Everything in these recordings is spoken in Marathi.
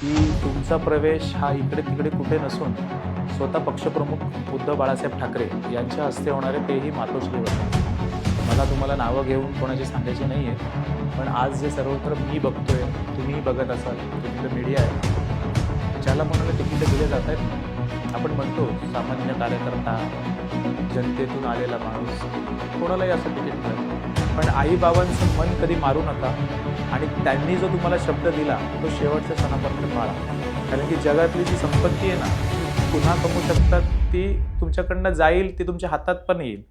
की तुमचा प्रवेश हा इकडे तिकडे कुठे नसून स्वतः पक्षप्रमुख उद्धव बाळासाहेब ठाकरे यांच्या हस्ते होणारे तेही मातोश्रीवर. मला तुम्हाला नावं घेऊन कोणाची सांगायची नाही आहे पण आज जे सर्वत्र मी बघतोय तुम्हीही बघत असाल तुमचं मीडिया आहे. ज्याला कोणाला तिकीटं दिले जात आहेत आपण म्हणतो सामान्य कार्यकर्ता जनतेतून आलेला माणूस कोणालाही असं तिकीट मिळत पण आईबाबांचं मन कधी मारू नका. आणि त्यांनी जो तुम्हाला शब्द दिला तो शेवटच्या क्षणापर्यंत पाळा. कारण की जगातली जी संपत्ती आहे ना ती पुन्हा कमवू शकतात ती तुमच्याकडनं जाईल ती तुमच्या हातात पण येईल.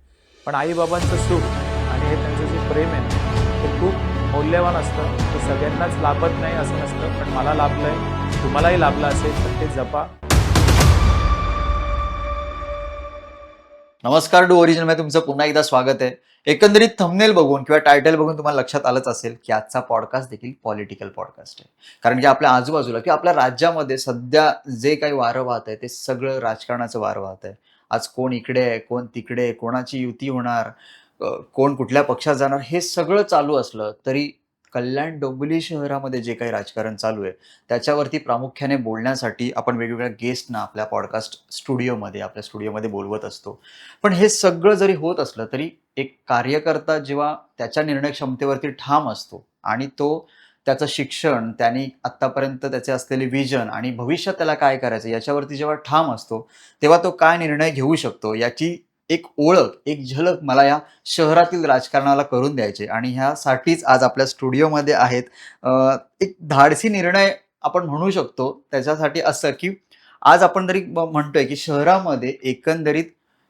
पण आईबाबांचं सुख आणि हे त्यांचं जे प्रेम आहे ना, ते खूप मौल्यवान असतं. ते सगळ्यांनाच लाभत नाही असं नसतं पण मला लाभलं आहे तुम्हालाही लाभलं असेल तर ते जपा. नमस्कार डू ओरिजिनलमध्ये तुमचं पुन्हा एकदा स्वागत आहे. एकंदरीत थंबनेल बघून किंवा टायटल बघून तुम्हाला लक्षात आलंच असेल की आजचा पॉडकास्ट देखील पॉलिटिकल पॉडकास्ट आहे. कारण की आपल्या आजूबाजूला किंवा आपल्या राज्यामध्ये सध्या जे काही वारं वाहत आहे ते सगळं राजकारणाचं वारं वाहत आहे. आज कोण इकडे आहे कोण तिकडे आहे कोणाची युती होणार कोण कुठल्या पक्षात जाणार हे सगळं चालू असलं तरी कल्याण डोंबिवली शहरामध्ये जे काही राजकारण चालू आहे त्याच्यावरती प्रामुख्याने बोलण्यासाठी आपण वेगवेगळ्या गेस्टना आपल्या पॉडकास्ट स्टुडिओमध्ये आपल्या स्टुडिओमध्ये बोलवत असतो. पण हे सगळं जरी होत असलं तरी एक कार्यकर्ता जेव्हा त्याच्या निर्णय क्षमतेवरती ठाम असतो आणि तो त्याचं शिक्षण त्यांनी आत्तापर्यंत त्याचे असलेले विजन आणि भविष्यात त्याला काय करायचं याच्यावरती जेव्हा ठाम असतो तेव्हा तो काय निर्णय घेऊ शकतो याची एक ओळख एक झलक मला या शहरातील राजकारणाला करून द्यायचे आणि ह्यासाठीच आज आपल्या स्टुडिओमध्ये आहेत एक धाडसी निर्णय आपण म्हणू शकतो. त्याच्यासाठी असं की आज आपण जरी म्हणतोय की शहरामध्ये एकंदरीत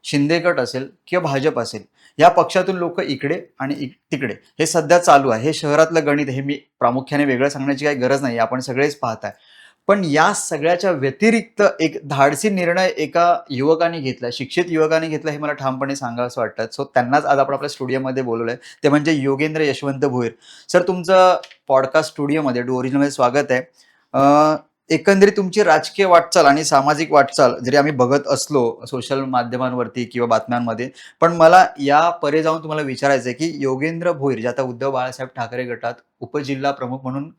शिंदेगट असेल किंवा भाजप असेल या पक्षातून लोक इकडे आणि इक- तिकडे. हे सध्या चालू आहे. हे शहरातलं गणित हे मी प्रामुख्याने वेगळं सांगण्याची काही गरज नाही आपण सगळेच पाहताय. पण या सगळ्याच्या व्यतिरिक्त एक धाडसी निर्णय एका युवकाने घेतला शिक्षित युवकाने घेतला हे मला ठामपणे सांगा असं वाटतं. सो त्यांनाच आज आपण आपल्या स्टुडिओमध्ये बोलवलं आहे ते म्हणजे योगेंद्र यशवंत भोईर. सर तुमचं पॉडकास्ट स्टुडिओमध्ये डू ओरिजिनलमध्ये स्वागत आहे. एकंदरीत तुमची राजकीय वाटचाल आणि सामाजिक वाटचाल जरी आम्ही बघत असलो सोशल माध्यमांवरती किंवा बातम्यांमध्ये पण मला या परे जाऊन तुम्हाला विचारायचं आहे की योगेंद्र भोईर जे आता उद्धव बाळासाहेब ठाकरे गटात उपजिल्हा प्रमुख म्हणून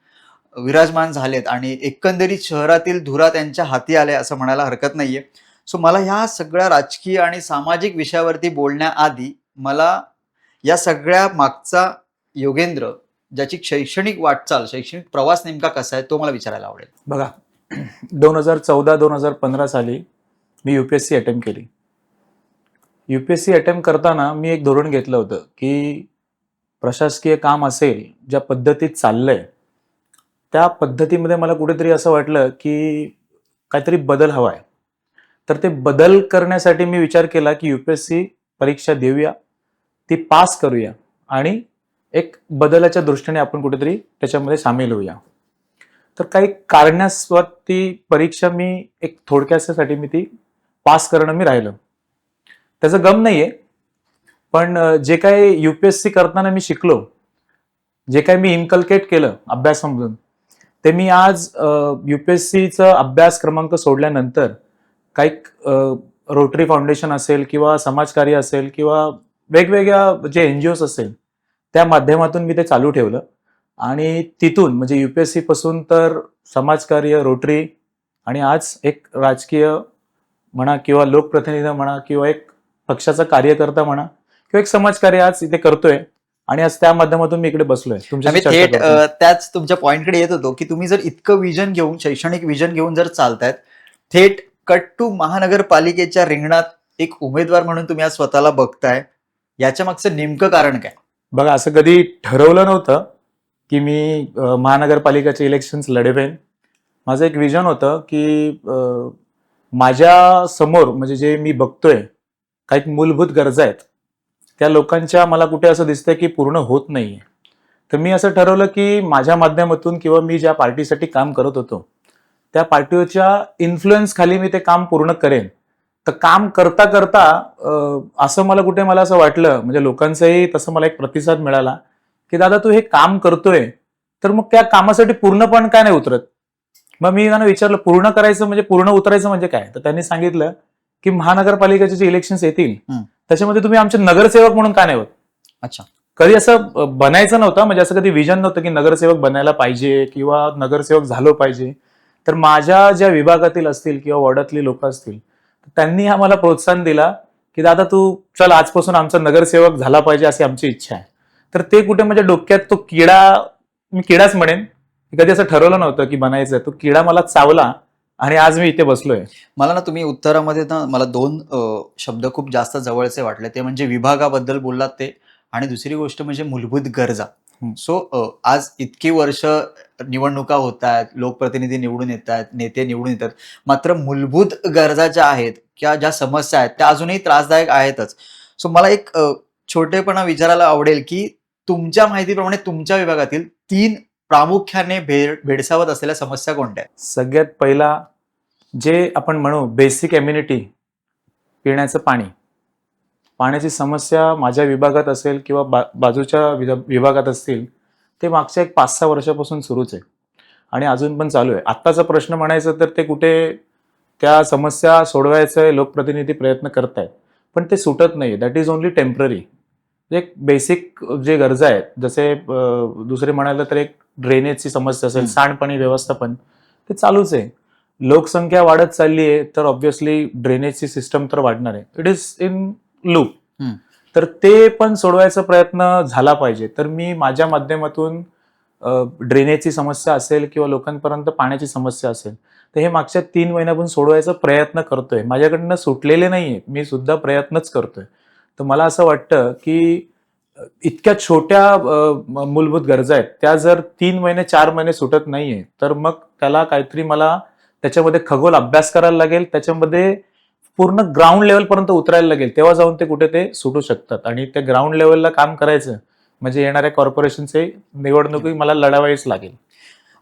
विराजमान झालेत आणि एकंदरीत शहरातील धुरा त्यांच्या हाती आल्या असं म्हणायला हरकत नाहीये. सो मला ह्या सगळ्या राजकीय आणि सामाजिक विषयावरती बोलण्याआधी मला या सगळ्या मागचा योगेंद्र ज्याची शैक्षणिक वाटचाल शैक्षणिक प्रवास नेमका कसा आहे तो मला विचारायला आवडेल. बघा दोन हजार चौदा दोन हजार पंधरा साली मी U P S C attempt केली. U P S C attempt करताना मी एक धोरण घेतलं होतं की प्रशासकीय काम असेल ज्या पद्धतीत चाललंय त्या पद्धतीमध्ये मला कुठेतरी असं वाटलं की काहीतरी बदल हवा आहे. तर ते बदल करण्यासाठी मी विचार केला की यू पी एस सी परीक्षा देऊया ती पास करूया आणि एक बदलाच्या दृष्टीने आपण कुठेतरी त्याच्यामध्ये सामील होऊया. तर काही कारणास्वत ती परीक्षा मी एक थोडक्यासाठी मी ती पास करणं मी राहिलं. त्याचं गम नाही आहे पण जे काही सी करताना मी शिकलो जे काही मी इन्कल्केट केलं अभ्यास समजून ते मी आज युपीएससीचा अभ्यास क्रमांक सोडल्यानंतर काही रोटरी फाउंडेशन असेल किंवा समाजकार्य असेल किंवा वेगवेगळ्या जे एन जी ओज असेल त्या माध्यमातून मी ते चालू ठेवलं. आणि तिथून म्हणजे युपीएससी पासून तर समाजकार्य रोटरी आणि आज एक राजकीय म्हणा किंवा लोकप्रतिनिधी म्हणा किंवा एक पक्षाचा कार्यकर्ता म्हणा किंवा एक समाजकार्य आज इथे करतोय. आणि आज त्या माध्यमातून मी इकडे बसलोय. आम्ही चर्चा थेट त्याच तुमच्या पॉइंटकडे येत होतो की तुम्ही जर इतकं विजन घेऊन शैक्षणिक विजन घेऊन जर चालतायत थेट कट टू महानगरपालिकेच्या रिंगणात एक उमेदवार म्हणून तुम्ही आज स्वतःला बघताय. याच्या मागचं नेमकं कारण काय? बघा असं कधी ठरवलं नव्हतं की मी महानगरपालिकेचे इलेक्शन्स लढवेन. माझं एक विजन होतं की माझ्यासमोर म्हणजे जे मी बघतोय काही मूलभूत गरजा आहेत. त्या लोकांच्या मला कुठे असं दिसतंय की पूर्ण होत नाहीये. तर मी असं ठरवलं की माझ्या माध्यमातून किंवा मी ज्या पार्टीसाठी काम करत होतो त्या पार्टीच्या इन्फ्लुएन्स खाली मी ते काम पूर्ण करेन. तर काम करता करता असं मला कुठे मला असं वाटलं म्हणजे लोकांचाही तसं मला एक प्रतिसाद मिळाला की दादा तू हे काम करतोय तर मग त्या कामासाठी पूर्णपण काय नाही उतरत? मग मी त्यांना विचारलं पूर्ण करायचं म्हणजे पूर्ण उतरायचं म्हणजे काय? तर त्यांनी सांगितलं की महानगरपालिकेचे जे इलेक्शन्स येतील त्याच्यामध्ये तुम्ही आमचे नगरसेवक म्हणून का नाही होत? अच्छा. कधी असं बनायचं नव्हतं म्हणजे असं कधी विजन नव्हतं की नगरसेवक बनायला पाहिजे किंवा नगरसेवक झालो पाहिजे. तर माझ्या ज्या विभागातील असतील किंवा वॉर्डातली लोक असतील त्यांनी आम्हाला प्रोत्साहन दिला की दादा तू चल आजपासून आमचा नगरसेवक झाला पाहिजे अशी आमची इच्छा आहे. तर ते कुठे माझ्या डोक्यात तो किडा मी किडाच म्हणेन. कधी असं ठरवलं नव्हतं की बनायचं तो किडा मला चावला. आणि आज मी इथे बसलोय. मला ना तुम्ही उत्तरामध्ये ना मला दोन अ, शब्द खूप जास्त जवळचे वाटले. ते म्हणजे विभागाबद्दल बोललात ते आणि दुसरी गोष्ट म्हणजे मूलभूत गरजा. हं. सो आज इतकी वर्ष निवडणुका होत आहेत लोकप्रतिनिधी निवडून येत आहेत नेते निवडून येतात. मात्र मूलभूत गरजा ज्या आहेत किंवा ज्या समस्या आहेत त्या अजूनही त्रासदायक आहेतच. सो मला एक अ, छोटेपणा विचारायला आवडेल की तुमच्या माहितीप्रमाणे तुमच्या विभागातील तीन प्रामुख्याने भेड भेडसावत असलेल्या समस्या कोणत्या आहेत? सगळ्यात पहिला जे आपण म्हणू बेसिक एम्युनिटी पिण्याचं पाणी. पाण्याची समस्या माझ्या विभागात असेल किंवा बा बाजूच्या विधा- विभागात असतील ते मागच्या एक पाच सहा वर्षापासून सुरूच आहे. आणि अजून पण चालू आहे. आत्ताचा प्रश्न म्हणायचं तर ते कुठे त्या समस्या सोडवायचे लोकप्रतिनिधी प्रयत्न करतायत. पण ते सुटत नाही दॅट इज ओनली टेंपररी एक बेसिक जे गरजा आहेत जसे दुसरे म्हणायला तर एक ड्रेनेजची समस्या असेल. सांडपाणी व्यवस्थापन ते चालूच आहे. लोकसंख्या वाढत चालली आहे तर ऑब्व्हियसली ड्रेनेजची सिस्टम तर वाढणार आहे. It is in loop. तर ते पण सोडवायचा प्रयत्न झाला पाहिजे. तर मी माझ्या माध्यमातून ड्रेनेजची समस्या असेल किंवा लोकांपर्यंत पाण्याची समस्या असेल तर हे मागच्या तीन महिन्यापासून सोडवायचा प्रयत्न करतोय. माझ्याकडनं सुटलेले नाहीये. मी सुद्धा प्रयत्नच करतोय. तर मला असं वाटतं की इतक्या छोट्या मूलभूत गरजा आहेत. त्या जर तीन महिने चार महिने सुटत नाहीये तर मग त्याला काहीतरी मला त्याच्यामध्ये खगोल अभ्यास करायला लागेल त्याच्यामध्ये पूर्ण ग्राउंड लेवलपर्यंत उतरायला लागेल तेव्हा जाऊन ते कुठे ते सुटू शकतात आणि त्या ग्राउंड लेवलला काम करायचं म्हणजे येणाऱ्या कॉर्पोरेशनचे निवडणुकी मला लढावावीच लागेल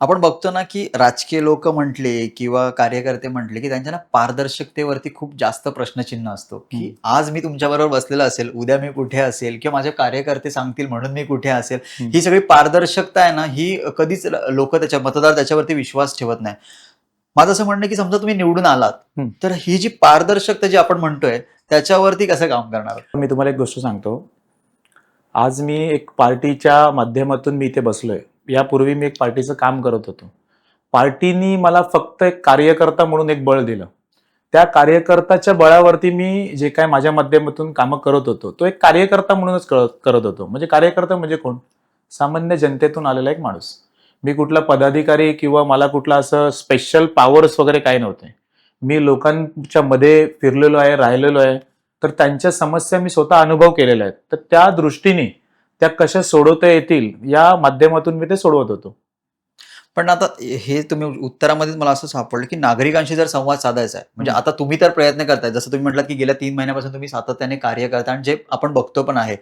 आपण बघतो ना की राजकीय लोक म्हटले किंवा कार्यकर्ते म्हटले की त्यांच्या ना पारदर्शकतेवरती खूप जास्त प्रश्नचिन्ह असतो की. आज मी तुमच्याबरोबर बसलेला असेल उद्या मी कुठे असेल किंवा माझे कार्यकर्ते सांगतील म्हणून मी कुठे असेल. ही सगळी पारदर्शकता आहे ना ही कधीच लोक त्याच्या मतदार त्याच्यावरती विश्वास ठेवत नाही माझं असं म्हणणं की समजा तुम्ही निवडून आलात. तर ही जी पारदर्शकता जी आपण म्हणतोय त्याच्यावरती कसं काम करणार? मी तुम्हाला एक गोष्ट सांगतो. आज मी एक पार्टीच्या माध्यमातून मी इथे बसलोय. यापूर्वी मी एक पार्टीचं काम करत होतो. पार्टीनी मला फक्त एक कार्यकर्ता म्हणून एक बळ दिलं. त्या कार्यकर्त्याच्या बळावरती मी जे काय माझ्या माध्यमातून कामं करत होतो तो एक कार्यकर्ता म्हणूनच करत होतो. म्हणजे कार्यकर्ता म्हणजे कोण? सामान्य जनतेतून आलेला एक माणूस. मी कुठला पदाधिकारी किंवा मला कुठला असं स्पेशल पॉवर्स वगैरे काही नव्हते. मी लोकांच्या मध्ये फिरलेलो आहे राहिलेलो आहे. तर त्यांच्या समस्या मी स्वतः अनुभव केलेल्या आहेत. तर त्या दृष्टीने त्या कशा सोडवता येतील या माध्यमातून मी ते सोडवत होतो. पण आता हे तुम्ही उत्तरामध्ये मला असं सापडलं की नागरिकांशी जर संवाद साधायचा आहे म्हणजे. आता तुम्ही तर प्रयत्न करताय जसं तुम्ही म्हटलात की गेल्या तीन महिन्यापासून तुम्ही सातत्याने कार्य करता आणि जे आपण बघतो पण आहे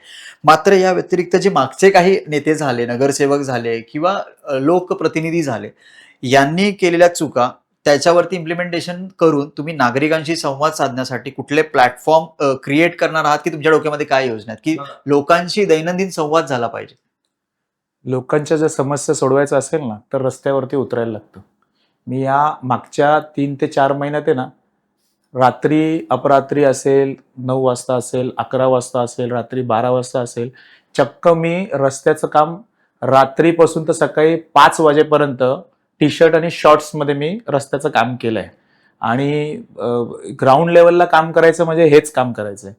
मात्र या व्यतिरिक्त जे मागचे काही नेते झाले नगरसेवक झाले किंवा लोकप्रतिनिधी झाले यांनी केलेल्या चुका त्याच्यावरती इम्प्लिमेंटेशन करून तुम्ही नागरिकांशी संवाद साधण्यासाठी कुठले प्लॅटफॉर्म क्रिएट करणार आहात की तुमच्या डोक्यामध्ये काय योजना आहेत? की लोकांशी दैनंदिन संवाद झाला पाहिजे. लोकांच्या जर समस्या सोडवायचं असेल ना तर रस्त्यावरती उतरायला लागतं. मी या मागच्या तीन ते चार महिन्यात आहे ना रात्री अपरात्री असेल नऊ वाजता असेल अकरा वाजता असेल रात्री बारा वाजता असेल चक्क मी रस्त्याचं काम रात्रीपासून तर सकाळी पाच वाजेपर्यंत टी शर्ट आणि शॉर्ट्समध्ये मी रस्त्याचं काम केलं आहे. आणि ग्राउंड लेवलला काम करायचं म्हणजे हेच काम करायचं आहे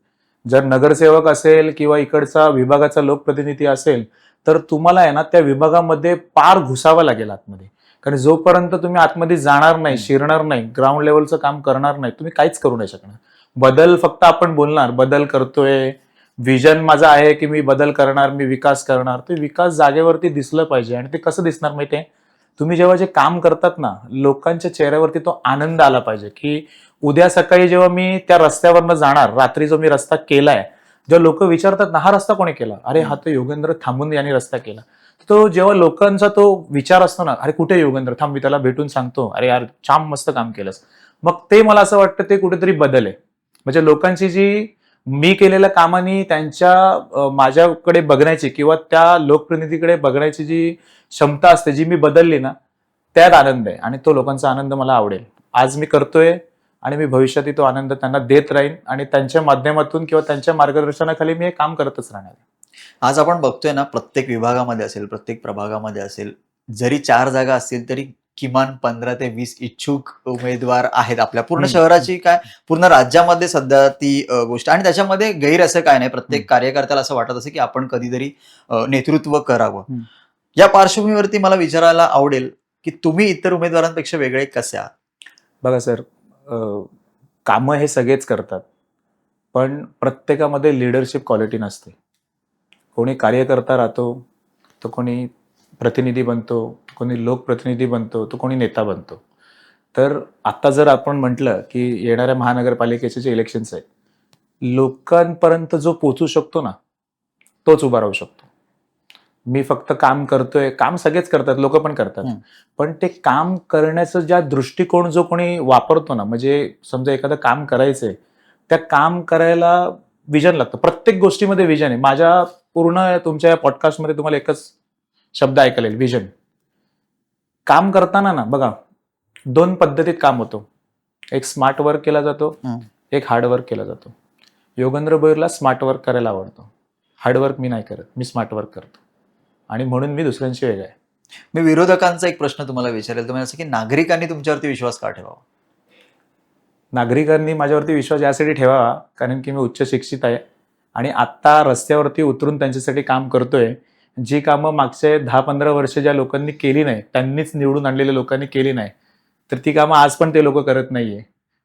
जर नगरसेवक असेल किंवा इकडचा विभागाचा लोकप्रतिनिधी असेल तर तुम्हाला आहे ना त्या विभागामध्ये पार घुसावं लागेल आतमध्ये. कारण जोपर्यंत तुम्ही आतमध्ये जाणार नाही शिरणार नाही ग्राउंड लेवलचं काम करणार नाही तुम्ही काहीच करू नाही शकणार. बदल फक्त आपण बोलणार बदल करतोय. विजन माझं आहे की मी बदल करणार मी विकास करणार. ते विकास जागेवरती दिसलं पाहिजे आणि ते कसं दिसणार माहितीये? तुम्ही जेव्हा जे काम करतात ना लोकांच्या चेहऱ्यावरती तो आनंद आला पाहिजे की उद्या सकाळी जेव्हा मी त्या रस्त्यावरनं जाणार रात्री जो मी रस्ता केलाय जेव्हा लोक विचारतात ना हा रस्ता कोणी केला? अरे हा तो योगेंद्र थांबून यांनी रस्ता केला. तो जेव्हा लोकांचा तो विचार असतो ना अरे कुठे योगेंद्र? थांब मी त्याला भेटून सांगतो. अरे यार छान मस्त काम केलंस. मग ते मला असं वाटतं ते कुठेतरी बदल आहे. म्हणजे लोकांची जी मी केलेल्या कामानी त्यांच्या माझ्याकडे बघण्याची किंवा त्या लोकप्रतिनिधीकडे बघण्याची जी क्षमता असते जी मी बदलली ना त्यात आनंद आहे. आणि तो लोकांचा आनंद मला आवडेल. आज मी करतोय आणि मी भविष्यातही तो आनंद त्यांना देत राहीन आणि त्यांच्या माध्यमातून किंवा त्यांच्या मार्गदर्शनाखाली मी हे काम करतच राहणार. आज आपण बघतोय ना प्रत्येक विभागामध्ये असेल प्रत्येक प्रभागामध्ये असेल जरी चार जागा असतील तरी किमान पंधरा ते वीस इच्छुक उमेदवार आहेत आपल्या पूर्ण. शहराची काय पूर्ण राज्यामध्ये सध्या ती गोष्ट आणि त्याच्यामध्ये गैर असं काय नाही प्रत्येक कार्यकर्त्याला असं वाटत असेल की आपण कधीतरी नेतृत्व करावं. या पार्श्वभूमीवरती मला विचारायला आवडेल की तुम्ही इतर उमेदवारांपेक्षा वेगळे कसे आहात बघा सर कामं हे सगळेच करतात. पण प्रत्येकामध्ये लिडरशिप क्वालिटी नसते. कोणी कार्यकर्ता राहतो तो कोणी प्रतिनिधी बनतो कोणी लोकप्रतिनिधी बनतो तो कोणी नेता बनतो. तर आता जर आपण म्हटलं की येणाऱ्या महानगरपालिकेचे जे इलेक्शन्स आहेत लोकांपर्यंत जो पोचू शकतो ना तोच उभा राहू शकतो. मी फक्त काम करतोय काम सगळेच करतात लोक पण करतात. पण ते काम करण्याचं ज्या दृष्टिकोन जो कोणी वापरतो ना म्हणजे समजा एखादं काम करायचंय त्या काम करायला विजन लागतं. प्रत्येक गोष्टीमध्ये विजन आहे. माझ्या पूर्ण तुमच्या या पॉडकास्टमध्ये तुम्हाला एकच शब्द ऐकायला येईल विजन. काम करताना ना बघा दोन पद्धतीत काम होतं. एक स्मार्ट वर्क केला जातो. एक हार्ड वर्क केला जातो. योगेंद्र बोईरला स्मार्ट वर्क करायला आवडतो. हार्ड वर्क मी नाही करत मी स्मार्ट वर्क करतो. आणि म्हणून मी दुसऱ्यांशी वेगळा आहे. मी विरोधकांचा एक प्रश्न तुम्हाला विचारेल. तुम्ही असं की नागरिकांनी तुमच्यावरती विश्वास का ठेवावा? नागरिकांनी माझ्यावरती विश्वास यासाठी ठेवावा कारण की मी उच्च शिक्षित आहे आणि आत्ता रस्त्यावरती उतरून त्यांच्यासाठी काम करतोय. जी कामं मागचे दहा पंधरा वर्ष ज्या लोकांनी केली नाही त्यांनीच निवडून आणलेल्या लोकांनी केली नाही तर ती कामं आज पण ते लोक करत नाहीये.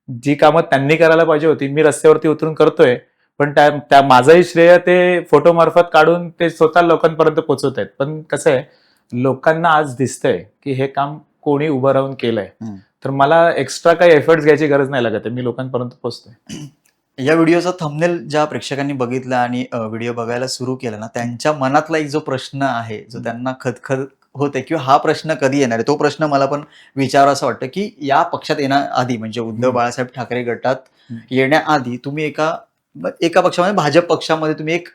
जी कामं त्यांनी करायला पाहिजे होती मी रस्त्यावरती उतरून करतोय. पण त्या त्या माझंही श्रेय ते फोटो मार्फत काढून ते स्वतः लोकांपर्यंत पोहोचवत आहेत पण कसं आहे लोकांना आज दिसतंय की हे काम कोणी उभं राहून केलंय. तर मला एक्स्ट्रा काही एफर्ट्स घ्यायची गरज नाही लागत मी लोकांपर्यंत पोहोचतोय या व्हिडिओचा थंबनेल ज्या प्रेक्षकांनी बघितला आणि व्हिडिओ बघायला सुरू केला ना त्यांच्या मनातला एक जो प्रश्न आहे जो त्यांना खदखद होते किंवा हा प्रश्न कधी येणार आहे तो प्रश्न मला पण विचारावा असं वाटतं की या पक्षात येण्याआधी म्हणजे उद्धव. बाळासाहेब ठाकरे गटात. येण्याआधी तुम्ही एका एका पक्षामध्ये भाजप पक्षामध्ये तुम्ही एक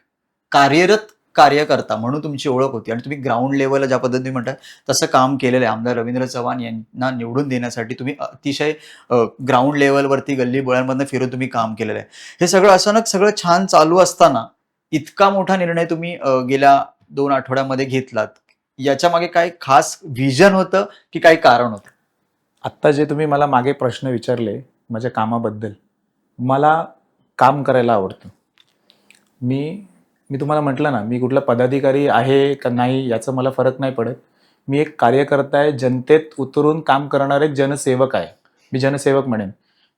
कार्यरत कार्यकर्ता म्हणून तुमची ओळख होती. आणि तुम्ही ग्राउंड लेवलला ज्या पद्धतीने म्हणता तसं काम केलेलं आहे. आमदार रवींद्र चव्हाण यांना निवडून देण्यासाठी तुम्ही अतिशय ग्राउंड लेवलवरती गल्ली बोळ्यांमधनं फिरून तुम्ही काम केलेलं आहे. हे सगळं अचानक सगळं छान चालू असताना इतका मोठा निर्णय तुम्ही गेल्या दोन आठवड्यामध्ये घेतलात. याच्या मागे काय खास व्हिजन होतं की काही कारण होतं? आत्ता जे तुम्ही मला मागे प्रश्न विचारले माझ्या कामाबद्दल मला काम करायला आवडतं. मी मी तुम्हाला म्हटलं ना मी कुठला पदाधिकारी आहे का नाही याचा मला फरक नाही पडत. मी एक कार्यकर्ता आहे जनतेत उतरून काम करणारे एक जनसेवक आहे. मी जनसेवक म्हणेन.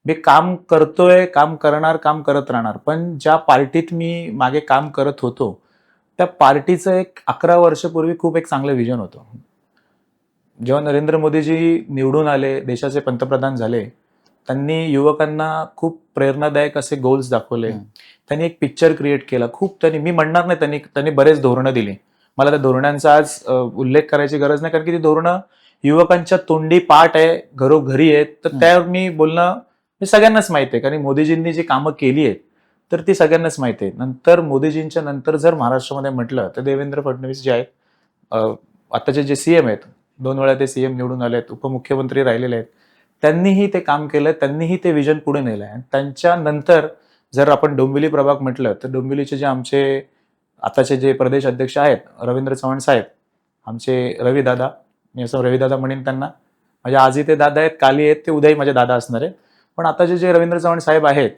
मी काम करतोय काम करणार काम करत राहणार. पण ज्या पार्टीत मी मागे काम करत होतो त्या पार्टीचं एक अकरा वर्षापूर्वी खूप एक चांगलं विजन होतं. जेव्हा नरेंद्र मोदीजी निवडून आले देशाचे पंतप्रधान झाले त्यांनी युवकांना खूप प्रेरणादायक असे गोल्स दाखवले. त्यांनी एक पिक्चर क्रिएट केला. खूप त्यांनी मी म्हणणार नाही त्यांनी त्यांनी बरेच धोरणं दिली. मला त्या धोरणांचा आज उल्लेख करायची गरज नाही कारण की ती धोरणं युवकांच्या तोंडी पाठ आहे घरोघरी आहेत. तर. त्यावर मी बोलणं हे सगळ्यांनाच माहिती आहे कारण मोदीजींनी जी कामं केली आहेत तर ती सगळ्यांनाच माहिती आहे. नंतर मोदीजींच्या नंतर जर महाराष्ट्रामध्ये म्हटलं तर देवेंद्र फडणवीस जे आहेत आताचे जे सीएम आहेत दोन वेळा ते सीएम निवडून आले आहेत उपमुख्यमंत्री राहिलेले आहेत. त्यांनीही ते काम केलं त्यांनीही ते विजन पुढे नेलं. आहे त्यांच्यानंतर जर आपण डोंबिवली प्रभाग म्हटलं तर डोंबिवलीचे जे आमचे आताचे जे प्रदेश अध्यक्ष आहेत रवींद्र चव्हाण साहेब आमचे रविदादा मी असं रविदादा म्हणेन त्यांना. म्हणजे आजही ते दादा आहेत काली आहेत ते उद्याही माझे दादा असणार आहेत. पण आताचे जे रवींद्र चव्हाण साहेब आहेत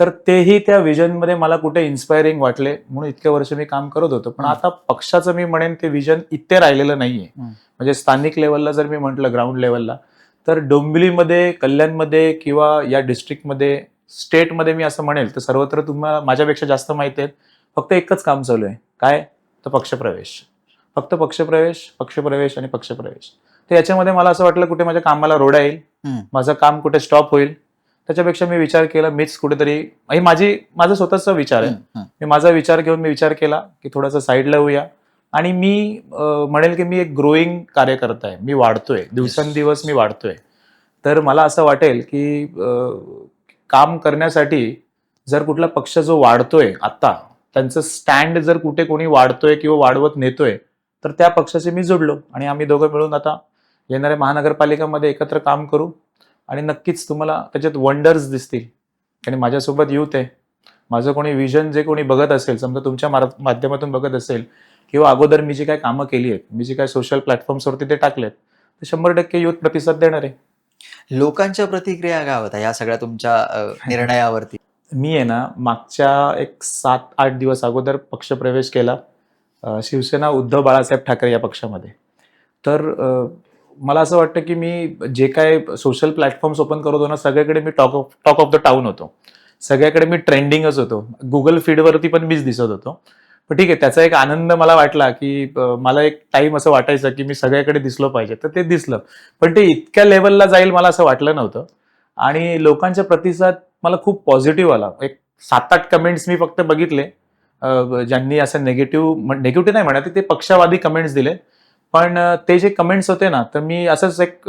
तर तेही त्या विजनमध्ये मला कुठे इन्स्पायरिंग वाटले म्हणून इतक्या वर्ष मी काम करत होतो. पण. आता पक्षाचं मी म्हणेन ते विजन इथे राहिलेलं नाहीये. म्हणजे स्थानिक लेवलला जर मी म्हटलं ग्राउंड लेवलला तर डोंबिवलीमध्ये कल्याणमध्ये किंवा या डिस्ट्रिक्टमध्ये स्टेटमध्ये मी असं म्हणेल तर सर्वत्र तुम्हाला माझ्यापेक्षा जास्त माहिती आहेत. फक्त एकच काम चालू आहे. काय? तर पक्षप्रवेश. फक्त पक्षप्रवेश पक्षप्रवेश आणि पक्षप्रवेश. तर याच्यामध्ये मला असं वाटलं कुठे माझ्या कामाला रोडा येईल. माझं काम कुठे स्टॉप होईल. त्याच्यापेक्षा मी विचार केला मीच कुठेतरी ही माझी माझा स्वतःचा विचार आहे. मी माझा विचार घेऊन मी विचार केला की थोडासा साईडला होऊया आणि मी म्हणेल की मी एक ग्रोईंग कार्यकर्ता आहे. मी वाढतोय. दिवसेंदिवस मी वाढतोय. तर मला असं वाटेल की काम करण्यासाठी जर कुठला पक्ष जो वाढतोय आत्ता त्यांचं स्टँड जर कुठे कोणी वाढतोय किंवा वाढवत नेतोय तर त्या पक्षाशी मी जुडलो. आणि आम्ही दोघं मिळून आता येणाऱ्या महानगरपालिकामध्ये एकत्र काम करू. आणि नक्कीच तुम्हाला त्याच्यात वंडर्स दिसतील. आणि माझ्यासोबत युथ आहे. माझं कोणी विजन जे कोणी बघत असेल समजा तुमच्या माध्यमातून बघत असेल किंवा अगोदर मी जी काय कामं केली आहेत मी जी काय सोशल प्लॅटफॉर्म्सवरती ते टाकलेत तर शंभर टक्के युथ प्रतिसाद देणार. आहे लोकांच्या प्रतिक्रिया काय होत्या? या सगळ्या तुमच्या निर्णयावरती. मी आहे ना मागच्या एक सात आठ दिवस अगोदर पक्षप्रवेश केला शिवसेना उद्धव बाळासाहेब ठाकरे या पक्षामध्ये. तर मला असं वाटतं की मी जे काय सोशल प्लॅटफॉर्म्स ओपन करत होतो ना सगळीकडे मी talk of talk of the town होतो. सगळ्याकडे मी ट्रेंडिंगच होतो. गुगल फीडवरती पण मीच दिसत होतो. पण ठीक आहे त्याचा एक आनंद मला वाटला की मला एक टाइम असं वाटायचं की मी सगळ्याकडे दिसलो पाहिजे. तर ते दिसलं. पण ते इतक्या लेवलला जाईल मला असं वाटलं नव्हतं. आणि लोकांचा प्रतिसाद मला खूप पॉझिटिव्ह आला. एक सात आठ कमेंट्स मी फक्त बघितले. ज्यांनी असं नेगेटिव्ह नेगेटिव्ह नाही म्हणत ते पक्षवादी कमेंट्स दिले. पण ते जे कमेंट्स होते ना तर मी असंच एक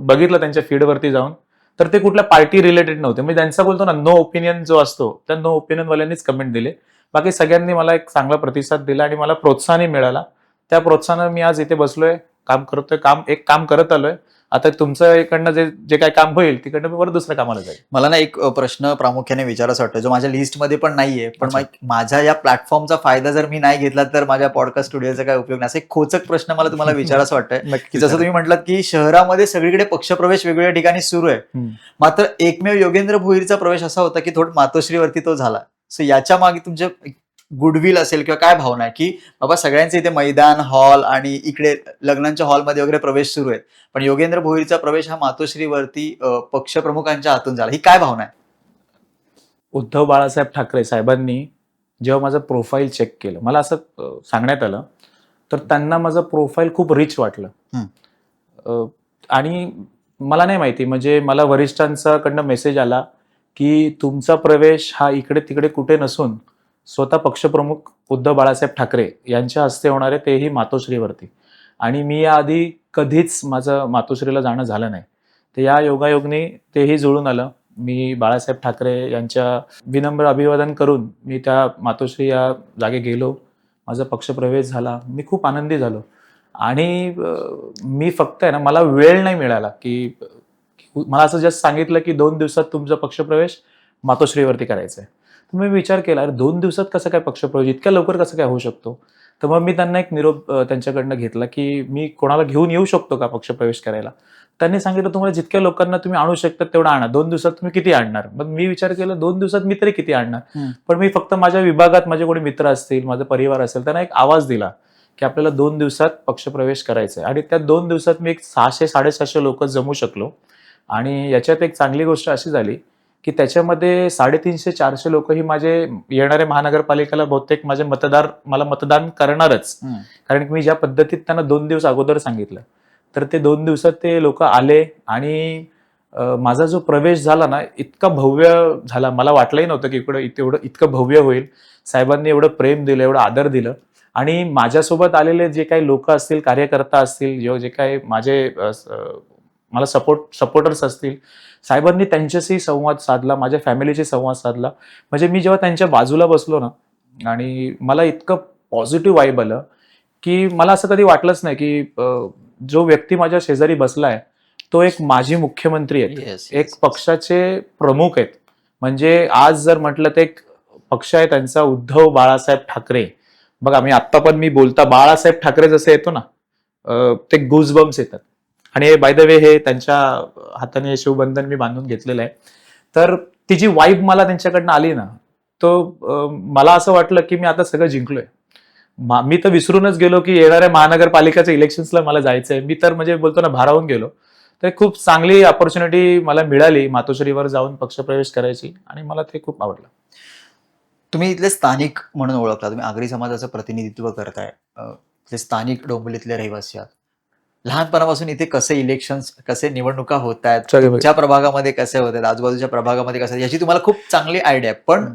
बघितलं त्यांच्या फीडवरती जाऊन. तर ते कुठल्या पार्टी रिलेटेड नव्हते. मी त्यांचा बोलतो ना नो ओपिनियन जो असतो त्या नो ओपिनियनवाल्यांनीच कमेंट दिले. बाकी सगळ्यांनी मला एक चांगला प्रतिसाद दिला आणि मला प्रोत्साहनही मिळाला. त्या प्रोत्साहनानं मी आज इथे बसलोय काम करतोय काम एक काम करत आलोय. आता तुमचं इकडनं जे जे काय काम होईल तिकडनं मी परत दुसऱ्या कामाला जाईल. मला ना एक प्रश्न प्रामुख्याने विचारायचा वाटतो जो माझ्या लिस्टमध्ये पण नाहीये पण माझ्या या प्लॅटफॉर्मचा फायदा जर मी नाही घेतला तर माझ्या पॉडकास्ट स्टुडिओचा काय उपयोग नाही? असा एक खोचक प्रश्न मला तुम्हाला विचारायचा वाटतंय. की जसं तुम्ही म्हटलात की शहरामध्ये सगळीकडे पक्षप्रवेश वेगवेगळ्या ठिकाणी सुरू आहे. मात्र एकमेव योगेंद्र भोईरचा प्रवेश असा होता की थोडं मातोश्रीवरती तो झाला. सो याच्या मागे तुमचे गुडविल असेल किंवा काय भावना आहे की बाबा सगळ्यांचे इथे मैदान हॉल आणि इकडे लग्नांच्या हॉलमध्ये वगैरे प्रवेश सुरू आहेत. पण योगेंद्र भोईरचा प्रवेश हा मातोश्रीवरती पक्षप्रमुखांच्या हातून झाला. ही काय भावना आहे? उद्धव बाळासाहेब ठाकरे साहेबांनी जेव्हा माझं प्रोफाईल चेक केलं मला असं सांगण्यात आलं तर त्यांना माझं प्रोफाईल खूप रिच वाटलं. आणि मला नाही माहिती म्हणजे मला वरिष्ठांचा कडनं मेसेज आला की तुमचा प्रवेश हा इकडे तिकडे कुठे नसून स्वतः पक्षप्रमुख उद्धव बाळासाहेब ठाकरे यांच्या हस्ते होणारे तेही मातोश्रीवरती. आणि मी याआधी कधीच माझं मातोश्रीला जाणं झालं नाही. तर या योगायोगने तेही जुळून आलं. मी बाळासाहेब ठाकरे यांच्या विनम्र अभिवादन करून मी त्या मातोश्री या जागे गेलो. माझा पक्षप्रवेश झाला. मी खूप आनंदी झालो. आणि मी फक्त आहे ना मला वेळ नाही मिळाला की मला असं जस्ट सांगितलं की दोन दिवसात तुमचा पक्षप्रवेश मातोश्रीवरती करायचा आहे तर मी विचार केला अरे दोन दिवसात कसं काय पक्षप्रवेश? इतक्या लवकर कसं काय होऊ शकतो? तर मग मी त्यांना एक निरोप त्यांच्याकडनं घेतला की मी कोणाला घेऊन येऊ शकतो का पक्षप्रवेश करायला? त्यांनी सांगितलं तुम्हाला जितक्या लोकांना तुम्ही आणू शकता तेवढं आणा. दोन दिवसात तुम्ही किती आणणार? मग मी विचार केला दोन दिवसात मी तरी किती आणणार. पण मी फक्त माझ्या विभागात माझे कोणी मित्र असतील माझा परिवार असेल त्यांना एक आवाज दिला की आपल्याला दोन दिवसात पक्षप्रवेश करायचा आहे आणि त्या दोन दिवसात मी एक सहाशे साडेसहाशे लोक जमू शकलो. आणि याच्यात एक चांगली गोष्ट अशी झाली की त्याच्यामध्ये साडेतीनशे चारशे लोक ही माझे येणारे महानगरपालिकेला बहुतेक माझे मतदार मला मतदान करणारच. कारण की मी ज्या पद्धतीत त्यांना दोन दिवस अगोदर सांगितलं तर ते दोन दिवसात ते लोक आले आणि माझा जो प्रवेश झाला ना इतका भव्य झाला. मला वाटलंही नव्हतं की इकडं तेवढं इतकं भव्य होईल. साहेबांनी एवढं प्रेम दिलं एवढं आदर दिलं. आणि माझ्यासोबत आलेले जे काही लोक असतील कार्यकर्ता असतील जो जे काही माझे मला सपोर्ट सपोर्टर्स असतील. साहेबांनी त्यांच्याशी संवाद साधला माझ्या फॅमिलीशी संवाद साधला. म्हणजे मी जेव्हा त्यांच्या बाजूला बसलो ना आणि मला इतकं पॉझिटिव्ह वाईब आलं की मला असं कधी वाटलंच नाही की जो व्यक्ती माझ्या शेजारी बसलाय तो एक माजी मुख्यमंत्री आहेत. Yes, एक. पक्षाचे प्रमुख आहेत. म्हणजे आज जर म्हटलं तर एक पक्ष आहे त्यांचा उद्धव बाळासाहेब ठाकरे. बघा मी आत्ता पण मी बोलता बाळासाहेब ठाकरे जसे येतो ना ते गुजबम्स येतात. आणि बाय द वे हे त्यांच्या हाताने शिवबंधन मी बांधून घेतलेलं आहे. तर ती जी वाईब मला त्यांच्याकडनं आली ना तो मला असं वाटलं की मी आता सगळं जिंकलोय. मी तर विसरूनच गेलो की येणाऱ्या महानगरपालिकाच्या इलेक्शन्सला मला जायचंय. मी तर म्हणजे बोलतो ना भारावून गेलो. तर खूप चांगली ऑपॉर्च्युनिटी मला मिळाली मातोश्रीवर जाऊन पक्षप्रवेश करायची आणि मला ते खूप आवडलं. तुम्ही इथले स्थानिक म्हणून ओळखला तुम्ही आगरी समाजाचं प्रतिनिधित्व करताय. इथले स्थानिक डोंबिवलीतले रहिवासी आहात. लहानपणापासून इथे कसे इलेक्शन कसे निवडणुका होत आहेत तुमच्या प्रभागामध्ये कसे होत आहेत आजूबाजूच्या प्रभागामध्ये कसे याची तुम्हाला खूप चांगली आयडिया आहे. पण.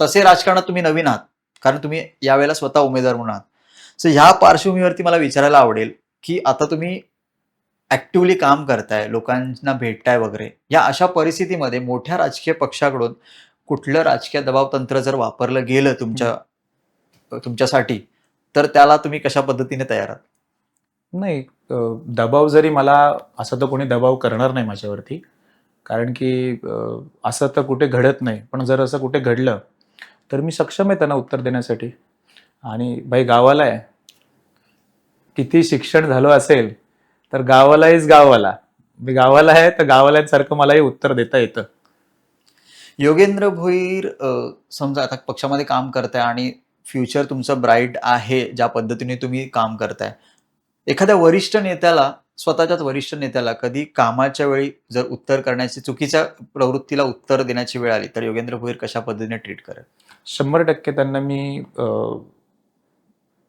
तसे राजकारणात तुम्ही नवीन आहात कारण तुम्ही यावेळेला स्वतः उमेदवार म्हणून आहात. सो ह्या पार्श्वभूमीवरती मला विचारायला आवडेल की आता तुम्ही ऍक्टिव्हली काम करताय लोकांना भेटताय वगैरे या अशा परिस्थितीमध्ये मोठ्या राजकीय पक्षाकडून कुठलं राजकीय दबाव तंत्र जर वापरलं गेलं तुमच्या तुमच्यासाठी तर त्याला तुम्ही कशा पद्धतीने तयार आहात? नाही दबाव जरी मला असं तर कोणी दबाव करणार नाही माझ्यावरती. कारण की असं तर कुठे घडत नाही. पण जर असं कुठे घडलं तर मी सक्षम आहे त्यांना उत्तर देण्यासाठी. आणि भाई गावाला आहे. किती शिक्षण झालं असेल तर गावाला इज गावाला. मी गावाला आहे तर गावाल्यासारखं मलाही उत्तर देता येतं. योगेंद्र भोईर समजा आता पक्षामध्ये काम करताय आणि फ्युचर तुमचं ब्राईट आहे ज्या पद्धतीने तुम्ही काम करताय. एखाद्या वरिष्ठ नेत्याला स्वतःच्याच वरिष्ठ नेत्याला कधी कामाच्या वेळी जर उत्तर करण्याची चुकीच्या प्रवृत्तीला उत्तर देण्याची वेळ आली तर योगेंद्र भोईर कशा पद्धतीने ट्रीट करेल? शंभर टक्के त्यांना मी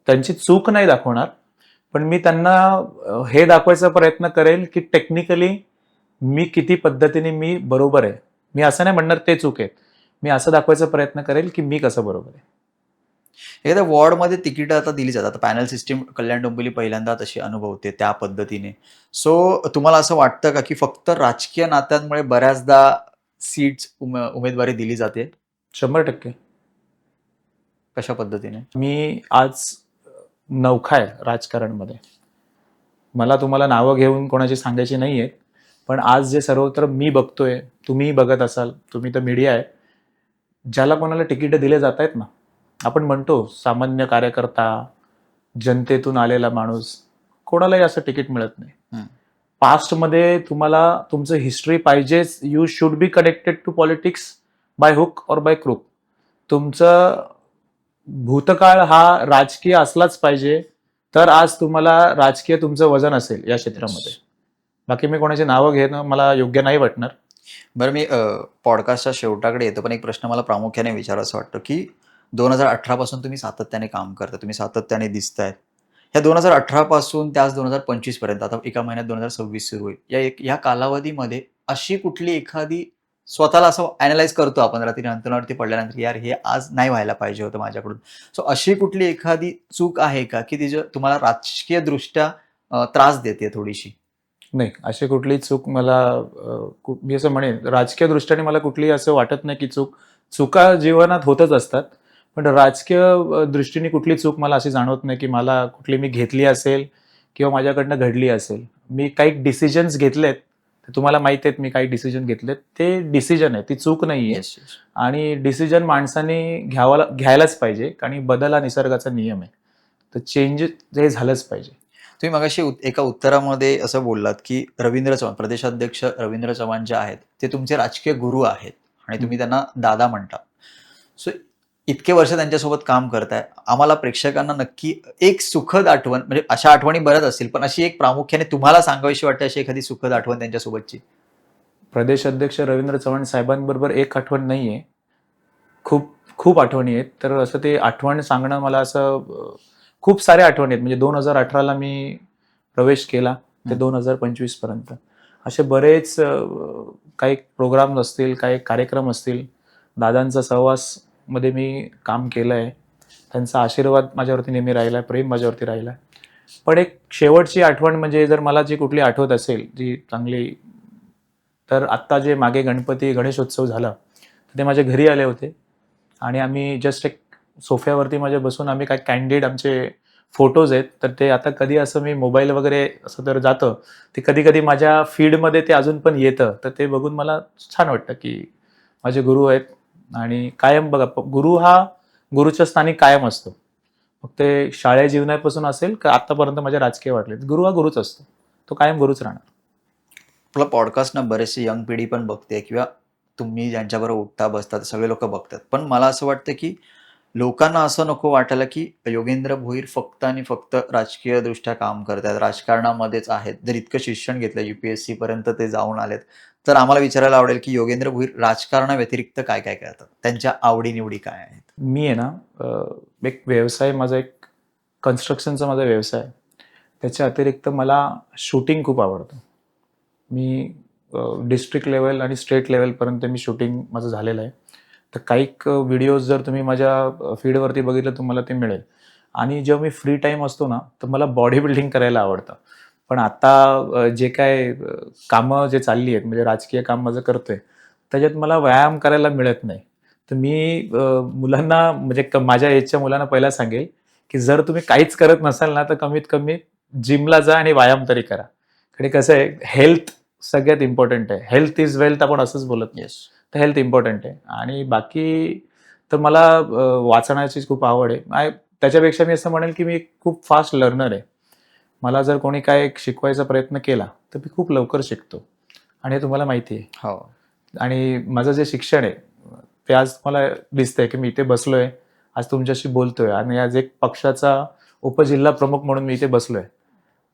त्यांची चूक नाही दाखवणार पण मी त्यांना हे दाखवायचा प्रयत्न करेल की टेक्निकली मी किती पद्धतीने मी बरोबर आहे. मी असं नाही म्हणणार ते चूक आहेत. मी असं दाखवायचा प्रयत्न करेल की मी कसं बरोबर आहे. एखाद्या वॉर्डमध्ये तिकीट आता दिली जातात. पॅनल सिस्टीम कल्याण डोंबिवली पहिल्यांदा तशी अनुभवते त्या पद्धतीने. सो तुम्हाला असं वाटतं का की फक्त राजकीय नात्यांमुळे बऱ्याचदा सीट्स उमेदवारी दिली जाते? शंभर टक्के. कशा पद्धतीने? मी आज नौखा आहे राजकारणमध्ये. मला तुम्हाला नावं घेऊन कोणाची सांगायची नाही आहेत पण आज जे सर्वत्र मी बघतोय तुम्हीही बघत असाल तुम्ही तर मीडिया आहे. ज्याला कोणाला तिकीटं दिले जात आहेत ना आपण म्हणतो सामान्य कार्यकर्ता जनतेतून आलेला माणूस कोणालाही असं तिकीट मिळत नाही. पास्टमध्ये तुम्हाला तुमचं हिस्ट्री पाहिजेच. You should be connected to politics by hook और बाय क्रूक तुमचं भूतकाळ हा राजकीय असलाच पाहिजे तर आज तुम्हाला राजकीय तुमचं वजन असेल या क्षेत्रामध्ये. बाकी मी कोणाची नावं घेणं मला योग्य नाही वाटणार. बरं मी पॉडकास्टच्या शेवटाकडे येतो पण एक प्रश्न मला प्रामुख्याने विचारायचं वाटतं की दोन हजार अठरापासून तुम्ही सातत्याने काम करता तुम्ही सातत्याने दिसतायत. ह्या दोन हजार अठरापासून त्याच दोन हजार पंचवीसपर्यंत आता एका महिन्यात दोन हजार सव्वीस सुरू होईल. या एक या कालावधीमध्ये अशी कुठली एखादी स्वतःला असं अनालाइज करतो आपण रात्री अंतरावरती पडल्यानंतर यार हे आज नाही व्हायला पाहिजे होतं माझ्याकडून. सो अशी कुठली एखादी चूक आहे का की ती तुम्हाला राजकीय दृष्ट्या त्रास देते थोडीशी? नाही अशी कुठली चूक मला मी असं म्हणेन राजकीय दृष्ट्याने मला कुठलीही असं वाटत नाही की चूक चुका जीवनात होतच असतात. पण राजकीय दृष्टीने कुठली चूक मला अशी जाणवत नाही की मला कुठली मी घेतली असेल किंवा माझ्याकडनं घडली असेल. मी काही डिसिजन्स घेतलेत ते तुम्हाला माहिती आहेत मी काही डिसिजन घेतलेत ते डिसिजन आहे ती चूक नाही आहे आणि डिसिजन माणसाने घ्यावा घ्यायलाच पाहिजे आणि बदल हा निसर्गाचा नियम आहे. तर चेंज हे झालंच पाहिजे. तुम्ही मगाशी एका उत्तरामध्ये असं बोललात की रवींद्र चव्हाण प्रदेशाध्यक्ष रवींद्र चव्हाण जे आहेत ते तुमचे राजकीय गुरु आहेत. आणि तुम्ही त्यांना दादा म्हणता. सो इतके वर्ष त्यांच्यासोबत काम करताय. आम्हाला प्रेक्षकांना नक्की एक सुखद आठवण म्हणजे अशा आठवणी बऱ्याच असतील पण अशी एक प्रामुख्याने तुम्हाला सांगावीशी वाटते अशी एखादी सुखद आठवण त्यांच्यासोबतची? प्रदेश अध्यक्ष रवींद्र चव्हाण साहेबांबरोबर एक आठवण नाही आहे खूप खूप आठवणी आहेत. तर असं ते आठवण सांगणं मला असं खूप साऱ्या आठवणी आहेत. म्हणजे दोन हजार अठराला मी प्रवेश केला ते दोन हजार पंचवीसपर्यंत. असे बरेच काही प्रोग्राम असतील काही कार्यक्रम असतील दादांचा सहवास मध्ये मी काम केलं आहे त्यांचा आशीर्वाद माझ्यावरती नेहमी राहिला आहे प्रेम माझ्यावरती राहिला. आहे पण एक शेवटची आठवण म्हणजे जर मला जी कुठली आठवत असेल जी चांगली तर आत्ता जे मागे गणपती गणेशोत्सव झाला तर ते माझ्या घरी आले होते. आणि आम्ही जस्ट एक सोफ्यावरती माझ्या बसून आम्ही काय कॅन्डिड आमचे फोटोज आहेत तर ते आता कधी असं मी मोबाईल वगैरे असं तर जातं ते कधी कधी माझ्या फीडमध्ये ते अजून पण येतं तर ते बघून मला छान वाटतं की माझे गुरु आहेत आणि कायम बघा गुरु हा गुरुच्या स्थानी कायम असतो. मग ते शाळे जीवनापासून असेल का आतापर्यंत माझ्या राजकीय वाटले गुरु हा गुरुच असतो. तो कायम गुरुच राहणार. आपला पॉडकास्ट ना बरेचसे यंग पिढी पण बघते किंवा तुम्ही ज्यांच्याबरोबर उठता बसतात सगळे लोक बघतात. पण मला असं वाटतं की लोकांना असं नको वाटायला की योगेंद्र भोईर फक्त आणि फक्त राजकीय दृष्ट्या काम करतात. राजकारणामध्येच आहेत. जर इतकं शिक्षण घेतलं युपीएससी पर्यंत ते जाऊन आलेत तर आम्हाला विचारायला आवडेल की योगेंद्र भोईर राजकारणाव्यतिरिक्त काय काय करतात? त्यांच्या आवडीनिवडी काय आहेत? मी आहे ना एक व्यवसाय माझा एक कन्स्ट्रक्शनचा माझा व्यवसाय. त्याच्या अतिरिक्त मला शूटिंग खूप आवडतं. मी डिस्ट्रिक्ट लेवल आणि स्टेट लेवलपर्यंत मी शूटिंग माझं झालेलं आहे. तर काही व्हिडिओज जर तुम्ही माझ्या फीडवरती बघितलं तुम्हाला ते मिळेल. आणि जेव्हा मी फ्री टाईम असतो ना तर मला बॉडी बिल्डिंग करायला आवडतं. पण आता जे काय कामं जे चालली आहेत म्हणजे राजकीय काम माझं करतोय त्याच्यात मला व्यायाम करायला मिळत नाही. तर मी मुलांना म्हणजे क- माझ्या एजच्या मुलांना पहिला सांगेल की जर तुम्ही काहीच करत नसाल ना तर कमीत कमी जिमला जा आणि व्यायाम तरी करा. कारण कसं आहे हेल्थ सगळ्यात इम्पॉर्टंट आहे. हेल्थ इज वेल्थ आपण असंच बोलत नाही. तर हेल्थ इम्पॉर्टंट आहे. आणि बाकी तर मला वाचण्याची खूप आवड आहे. त्याच्यापेक्षा मी असं म्हणेल की मी खूप फास्ट लर्नर आहे. मला जर कोणी काय शिकवायचा प्रयत्न केला तर मी खूप लवकर शिकतो. आणि हे तुम्हाला माहिती आहे. हो. आणि माझं जे शिक्षण आहे ते आज मला दिसतंय की मी इथे बसलोय. आज तुमच्याशी बोलतोय. आणि आज एक पक्षाचा उपजिल्हा प्रमुख म्हणून मी इथे बसलोय.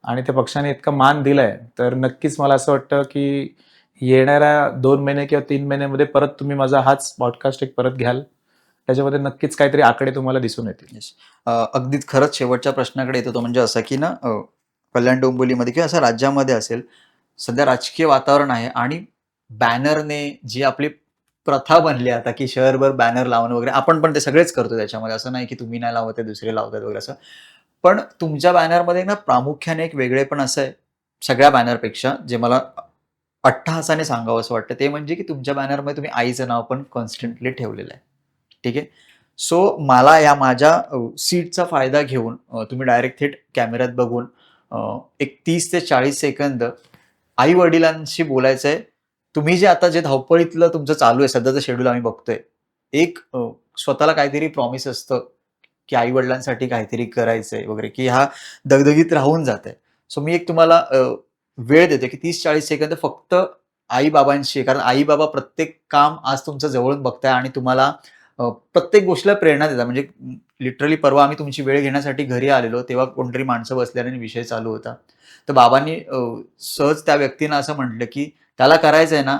आणि त्या पक्षाने इतका मान दिलाय. तर नक्कीच मला असं वाटतं की येणाऱ्या दोन महिने किंवा तीन महिन्यामध्ये परत तुम्ही माझा हाच पॉडकास्ट एक परत घ्याल. त्याच्यामध्ये नक्कीच काहीतरी आकडे तुम्हाला दिसून येतील. अगदीच खरंच शेवटच्या प्रश्नाकडे येतो तो म्हणजे असं की ना कल्याण डोंबिवलीमध्ये किंवा असं राज्यामध्ये असेल सध्या राजकीय वातावरण आहे आणि बॅनरने जी आपली प्रथा बनली आता की शहरभर बॅनर लावणं वगैरे आपण पण ते सगळेच करतो त्याच्यामध्ये. असं नाही की तुम्ही नाही लावत आहे दुसरे लावतात वगैरे असं. पण तुमच्या बॅनरमध्ये ना प्रामुख्याने एक वेगळे पण असं आहे सगळ्या बॅनरपेक्षा जे मला अट्टहासाने सांगावं असं वाटतं ते म्हणजे की तुमच्या बॅनरमध्ये तुम्ही आईचं नाव पण कॉन्स्टंटली ठेवलेलं आहे. ठीक आहे? सो मला या माझ्या सीटचा फायदा घेऊन तुम्ही डायरेक्ट थेट कॅमेऱ्यात बघून एक तीस ते चाळीस सेकंद आई वडिलांशी बोलायचं आहे तुम्ही जे आता जे धावपळीतलं तुमचं चालू आहे सध्याचं शेड्यूल आम्ही बघतोय. एक स्वतःला काहीतरी प्रॉमिस असतं की आई वडिलांसाठी काहीतरी करायचंय वगैरे की हा दगदगीत राहून जात आहे सो मी एक तुम्हाला वेळ देते की तीस चाळीस सेकंद फक्त आई बाबांशी कारण आई बाबा प्रत्येक काम आज तुमचं जवळून बघताय आणि तुम्हाला प्रत्येक गोष्टीला प्रेरणा देतात. म्हणजे लिटरली परवा आम्ही तुमची वेळ घेण्यासाठी घरी आलेलो तेव्हा कोणतरी माणसं बसल्याने विषय चालू होता. तर बाबांनी सहज त्या व्यक्तीनं असं म्हटलं की त्याला करायचं आहे ना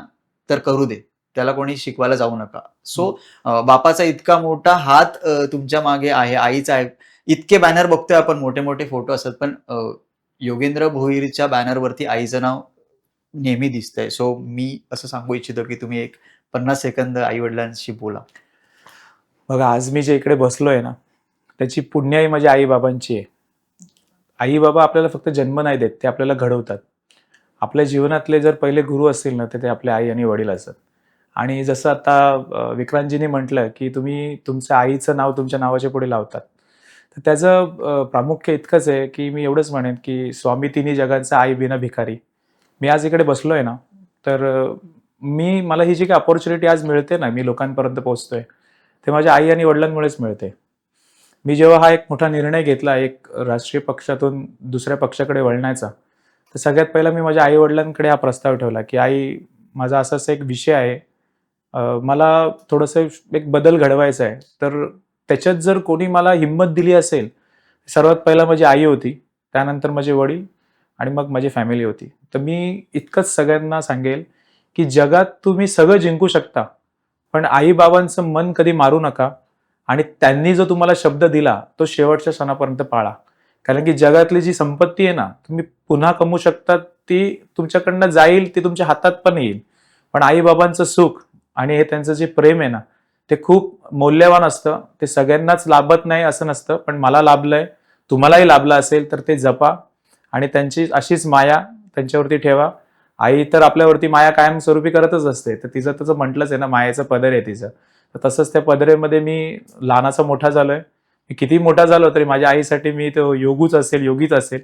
तर करू दे. त्याला कोणी शिकवायला जाऊ नका. सो बापाचा इतका मोठा हात तुमच्या मागे आहे आईचा आहे. इतके बॅनर बघतोय आपण मोठे मोठे फोटो असतात पण योगेंद्र भोईरच्या बॅनरवरती आईचं नाव नेहमी दिसतंय. सो मी असं सांगू इच्छितो की तुम्ही एक पन्नास सेकंद आई वडिलांशी बोला. बघा आज मी जे इकडे बसलोय ना त्याची पुण्याई माझ्या आई बाबांची आहे. आई बाबा आपल्याला फक्त जन्म नाही देत ते आपल्याला घडवतात. आपल्या जीवनातले जर पहिले गुरु असतील ना तर ते आपले आई आणि वडील असतात. आणि जसं आता अं, विक्रांतजींनी म्हटलं की तुम्ही तुमच्या आईचं नाव तुमच्या नावाच्या पुढे लावतात. तर त्याचं प्रामुख्य इतकंच आहे की मी एवढंच म्हणेन की स्वामी तिन्ही जगांचा आई बिना भिकारी. मी आज इकडे बसलोय ना तर मी मला ही जी काही अपॉर्च्युनिटी आज मिळते ना मी लोकांपर्यंत पोहोचतोय ते माझ्या आई आणि वडिलांमुळेच मिळते. मी जेव्हा हा एक मोठा निर्णय घेतला एक राष्ट्रीय पक्षातून दुसऱ्या पक्षाकडे वळण्याचा तर सगळ्यात पहिला मी माझ्या आई वडिलांकडे हा प्रस्ताव ठेवला की आई माझा असाच एक विषय आहे. मला थोडंसं एक बदल घडवायचा आहे. तर त्याच्यात जर कोणी मला हिंमत दिली असेल सर्वात पहिला माझी आई होती त्यानंतर माझे वडील आणि मग माझी फॅमिली होती. तर मी इतकंच सगळ्यांना सांगेल की जगात तुम्ही सगळं जिंकू शकता पण आई बाबांचं मन कधी मारू नका आणि त्यांनी जो तुम्हाला शब्द दिला तो शेवटच्या क्षणापर्यंत पाळा. कारण की जगातली जी संपत्ती आहे ना तुम्ही पुन्हा कमवू शकता ती तुमच्याकडनं जाईल ती तुमच्या हातात पण येईल. पण आईबाबांचं सुख आणि हे त्यांचं जे प्रेम आहे ना ते खूप मौल्यवान असतं. ते सगळ्यांनाच लाभत नाही असं नसतं पण मला लाभलंय तुम्हालाही लाभलं असेल तर ते जपा आणि त्यांची अशीच माया त्यांच्यावरती ठेवा. आई तर आपल्यावरती माया कायमस्वरूपी करतच असते. तर तिचं तसं म्हटलंच आहे ना मायाचं पदर आहे तिचं. तर तसंच त्या पदरेमध्ये मी लहानाचा मोठा झालोय. मी किती मोठा झालो तरी माझ्या आईसाठी मी तो योगूच असेल योगीच असेल.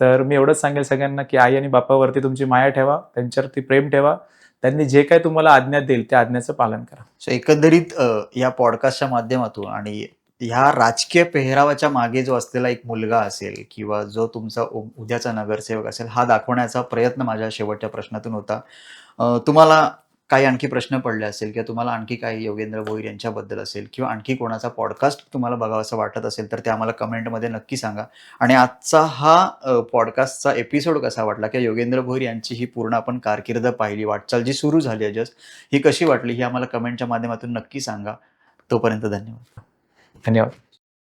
तर मी एवढंच सांगेल सगळ्यांना की आई आणि बापावरती तुमची माया ठेवा त्यांच्यावरती प्रेम ठेवा. त्यांनी जे काय तुम्हाला आज्ञा देईल त्या आज्ञाचं पालन करा. सो एकंदरीत या पॉडकास्टच्या माध्यमातून आणि ह्या राजकीय पेहरावाच्या मागे जो असलेला एक मुलगा असेल किंवा जो तुमचा उ- उद्याचा नगरसेवक असेल हा दाखवण्याचा प्रयत्न माझ्या शेवटच्या प्रश्नातून होता. अ, तुम्हाला काही आणखी प्रश्न पडले असेल किंवा तुम्हाला आणखी काही योगेंद्र भोईर यांच्याबद्दल असेल किंवा आणखी कोणाचा पॉडकास्ट तुम्हाला बघावासं वाटत असेल तर ते आम्हाला कमेंटमध्ये नक्की सांगा. आणि आजचा हा पॉडकास्टचा एपिसोड कसा वाटला किंवा योगेंद्र भोईर यांची ही पूर्ण आपण कारकीर्द पाहिली वाटचाल जी सुरू झाली आहे जस्ट ही कशी वाटली ही आम्हाला कमेंटच्या माध्यमातून नक्की सांगा. तोपर्यंत धन्यवाद. धन्यवाद